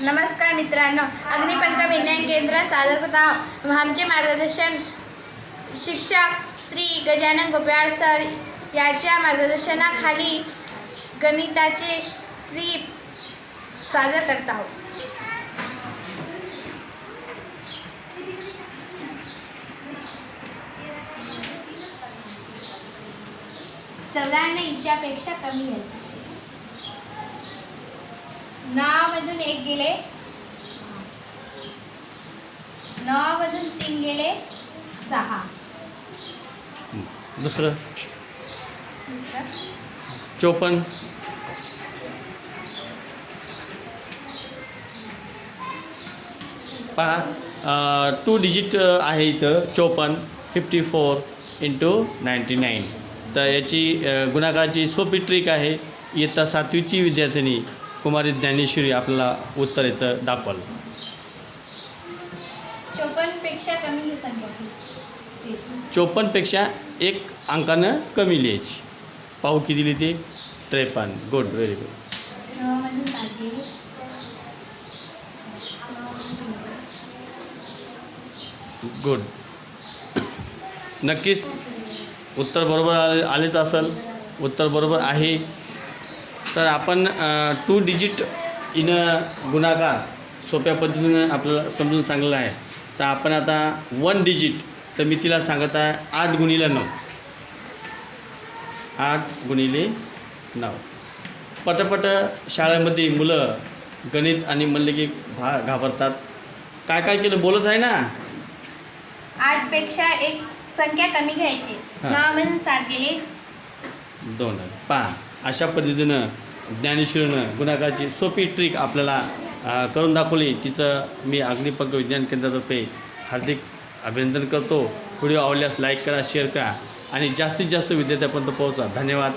नमस्कार मित्रांनो. अग्निपंख विज्ञान केंद्र सादर करत आहोत. आमचे मार्गदर्शन शिक्षक श्री गजानन गोप्याळ सर याच्या मार्गदर्शनाखाली गणिताचे स्ट्रीप सादर करत आहोत. चौदा आणि इच्छापेक्षा कमी घ्यायचं मधून एक गेले. मधून तीन गेले. सहा. दुसरं? दुसरं. चोपन्न. पहा टू डिजिट आहे इथं चोपन्न fifty four into ninety nine तर याची गुणाकाराची सोपी ट्रिक आहे. इयत्ता सातवीची विद्यार्थिनी कुमारी ज्ञानेश्वरी आपल्याला उत्तर याचं दाखवाल. चोपन्नपेक्षा कमी ही संख्या. चोपन्नपेक्षा एक अंकानं कमी लिहायची. पाहू किती लिहिते? त्रेपन्न. गुड व्हेरी गुड गुड नक्कीच उत्तर बरोबर आले आलेच असेल. उत्तर बरोबर आहे. तर आपण टू डिजिट इन गुणाकार सोप्या पद्धतीनं आपल्याला समजून सांगलेलं आहे. तर आपण आता वन डिजिट तर मी तिला सांगत आहे आठ गुणिले नऊ. आठ गुणिले नऊ. पटपट शाळेमध्ये मुलं गणित आणि म्हणले की भा घाबरतात. काय काय केलं? बोलत आहे ना? आठपेक्षा एक संख्या कमी घ्यायची. नवामधून सात गेले. दोन. पहा अशा पद्धतीनं ज्ञानेश्वरीनं गुणाकाराची सोपी ट्रिक आपल्याला करून दाखवली. तिचं मी अग्निपंख विज्ञान केंद्रातर्फे हार्दिक अभिनंदन करतो. व्हिडिओ आवडल्यास लाईक करा शेअर करा. आणि जास्तीत जास्त विद्यार्थ्यापर्यंत पोहोचा. धन्यवाद.